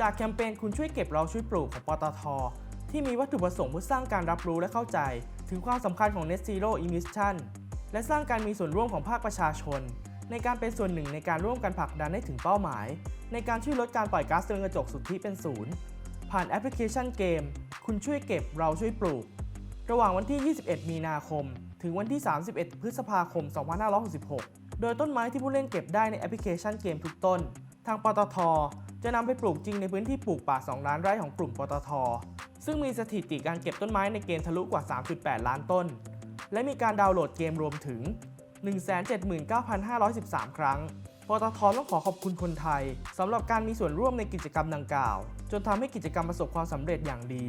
จากแคมเปญคุณช่วยเก็บเราช่วยปลูกของปตท ที่มีวัตถุประสงค์เพื่อสร้างการรับรู้และเข้าใจ ถึงความสำคัญของ Net Zero Emission และสร้างการมีส่วนร่วมของภาคประชาชน ในการเป็นส่วนหนึ่งในการร่วมกันผลักดันให้ถึงเป้าหมาย ในการช่วยลดการปล่อยก๊าซเรือนกระจกสุทธิเป็นศูนย์ผ่านแอปพลิเคชันเกม คุณช่วยเก็บเราช่วยปลูก ระหว่างวันที่ 21 มีนาคม ถึงวันที่ 31 พฤษภาคม 2566 โดยต้นไม้ที่ผู้เล่นเก็บได้ในแอปพลิเคชันเกมทุกต้น ทางปตท จะนำไปปลูกจริงในพื้นที่ปลูกป่า 2 ล้านไร่ของกลุ่มปตท ซึ่งมีสถิติการเก็บต้นไม้ในเกมทะลุกว่า 3.8 ล้านต้น และมีการดาวน์โหลดเกมรวมถึง 179,513 ครั้ง ปตทต้องขอขอบคุณคนไทยสำหรับการมีส่วนร่วมในกิจกรรมดังกล่าว จนทำให้กิจกรรมประสบความสำเร็จอย่างดี